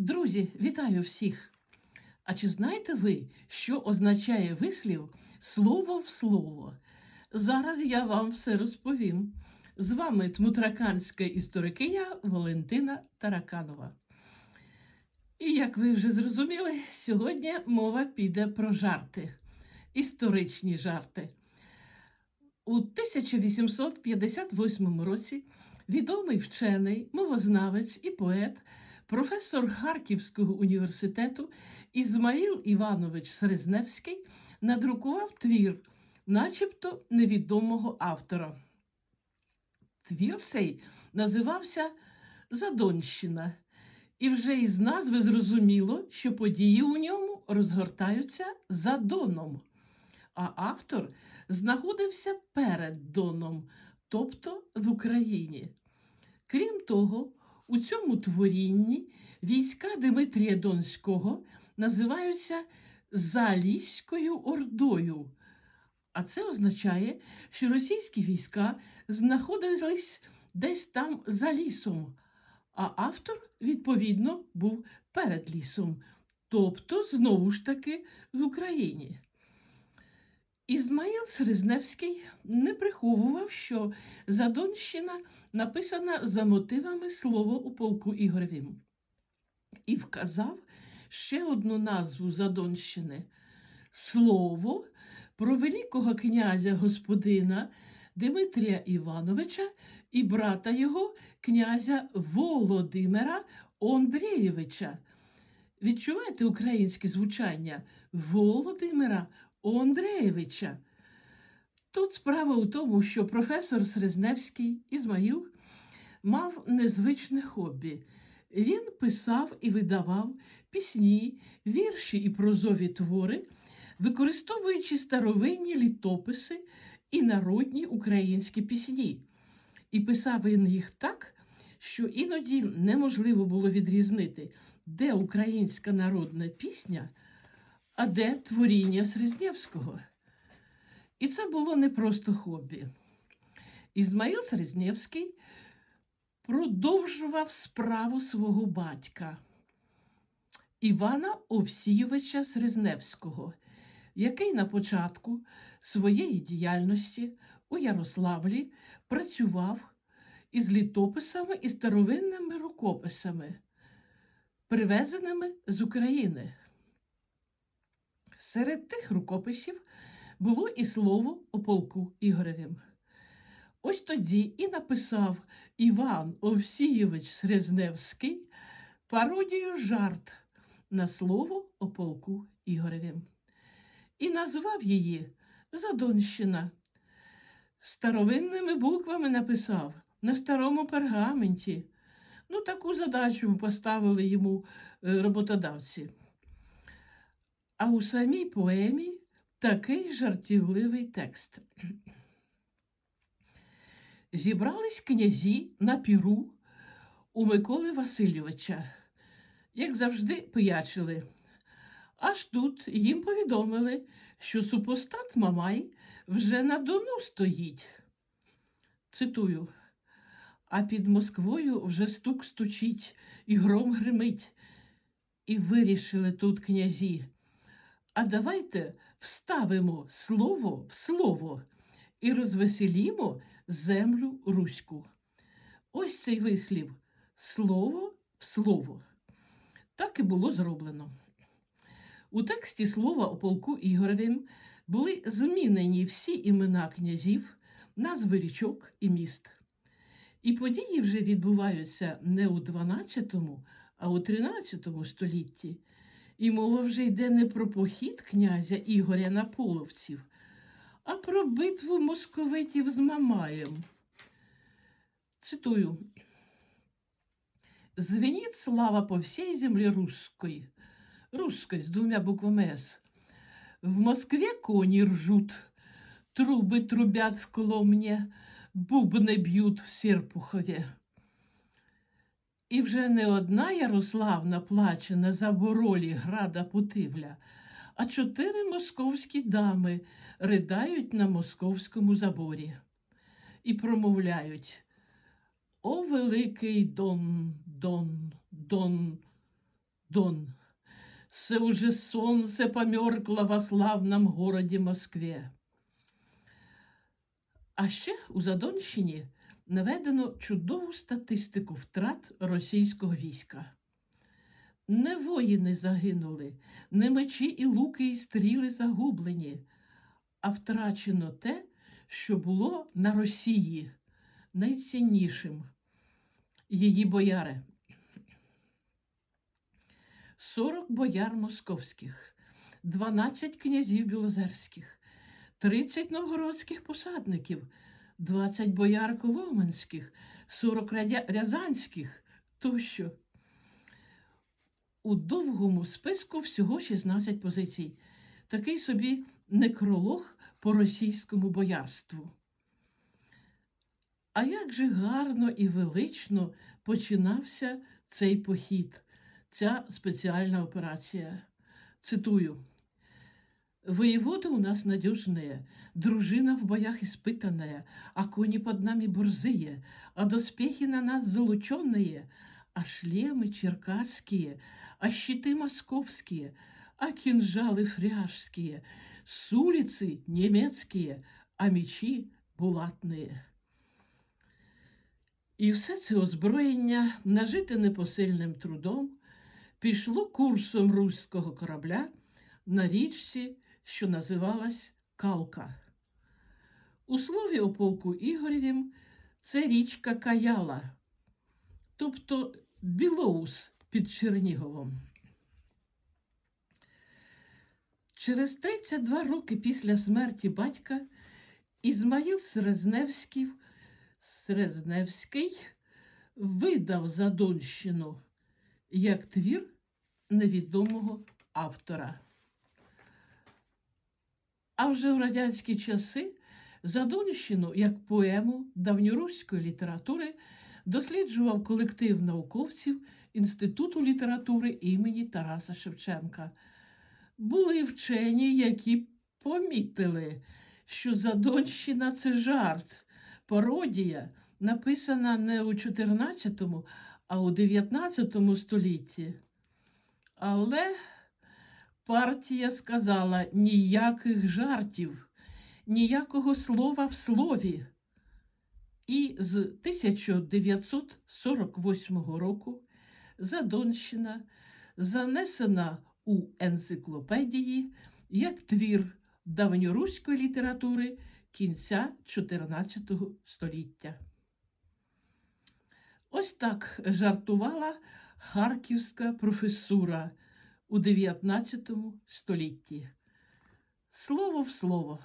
Друзі, вітаю всіх! А чи знаєте ви, що означає вислів слово в слово? Зараз я вам все розповім. З вами тмутраканська історикиня Валентина Тараканова. І як ви вже зрозуміли, сьогодні мова піде про жарти, історичні жарти. У 1858 році відомий вчений, мовознавець і поет, професор Харківського університету Ізмаїл Іванович Серезневський надрукував твір, начебто невідомого автора. Твір цей називався Задонщина, і вже із назви зрозуміло, що події у ньому розгортаються за Доном, а автор знаходився перед Доном, тобто в Україні. Крім того, у цьому творінні війська Дмитрія Донського називаються Заліською Ордою. А це означає, що російські війська знаходились десь там за лісом, а автор, відповідно, був перед лісом, тобто, знову ж таки, в Україні. Ізмаїл Серезневський не приховував, що Задонщина написана за мотивами слова у полку Ігоревім, і вказав ще одну назву Задонщини слово про великого князя господина Дмитрія Івановича і брата його, князя Володимира Ондрєєвича. Відчуваєте українське звучання Володимира Ондреєвича. Тут справа у тому, що професор Срезневський Ізмаїл мав незвичне хобі. Він писав і видавав пісні, вірші і прозові твори, використовуючи старовинні літописи і народні українські пісні. І писав він їх так, що іноді неможливо було відрізнити, де українська народна пісня а де творіння Срезнєвського. І це було не просто хобі. Ізмаїл Срезнєвський продовжував справу свого батька Івана Овсійовича Срезневського, який на початку своєї діяльності у Ярославлі працював із літописами і старовинними рукописами, привезеними з України. Серед тих рукописів було і слово о полку Ігоревім. Ось тоді і написав Іван Овсійович Срезневський пародію жарт на слово о полку Ігоревім і назвав її Задонщина. Старовинними буквами написав на старому пергаменті. Ну, таку задачу поставили йому е, роботодавці. А у самій поемі такий жартівливий текст. Зібрались князі на піру у Миколи Васильовича, як завжди, пиячили. Аж тут їм повідомили, що супостат Мамай вже на Дону стоїть. Цитую, а під Москвою вже стук стучить і гром гримить. І вирішили тут князі. А давайте вставимо слово в слово і розвеселімо землю руську. Ось цей вислів слово в слово. Так і було зроблено. У тексті слова о полку Ігоревім були змінені всі імена князів, назви річок і міст. І події вже відбуваються не у 12, а у 13 столітті. І мова вже йде не про похід князя Ігоря на половців, а про битву московитів з Мамаєм. Цитую. Звенит слава по всей земле русской, русской с двумя буквами «С». В Москве кони ржут, трубы трубят в Коломне, бубни б'ють в Серпухові. І вже не одна Ярославна плаче на заборолі града Путивля, а чотири московські дами ридають на московському заборі і промовляють О, великий Дон, Дон, Дон, Дон. Се уже солнце померкло во славном городі Москве. А ще у Задонщині наведено чудову статистику втрат російського війська. Не воїни загинули, не мечі і луки і стріли загублені, а втрачено те, що було на Росії найціннішим її бояри. 40 бояр московських, 12 князів білозерських, 30 новгородських посадників, 20 бояр коломенських, 40 рязанських тощо. У довгому списку всього 16 позицій. Такий собі некролог по російському боярству. А як же гарно і велично починався цей похід, ця спеціальна операція. Цитую. Воевода у нас надежные, дружина в боях испытанная, а кони под нами борзые, а доспехи на нас залученные, а шлемы черкасские, а щиты московские, а кинжалы фряжские, с улицы немецкие, а мечі булатные. І все це озброєння, нажите непосильним трудом, пішло курсом руського корабля на річці, що називалась Калка. У слові о полку Ігорєвім це річка Каяла, тобто Білоус під Черніговом. Через 32 роки після смерті батька Ізмаїл Серезневський, Серезневський видав Задонщину як твір невідомого автора. А вже в радянські часи Задонщину як поему давньоруської літератури досліджував колектив науковців Інституту літератури імені Тараса Шевченка. Були вчені, які помітили, що Задонщина це жарт, пародія, написана не у 14, а у 19 столітті. Але партія сказала ніяких жартів, ніякого слова в слові. І з 1948 року Задонщина занесена у енциклопедії як твір давньоруської літератури кінця 14 століття. Ось так жартувала харківська професура у 19 столітті. Слово в слово.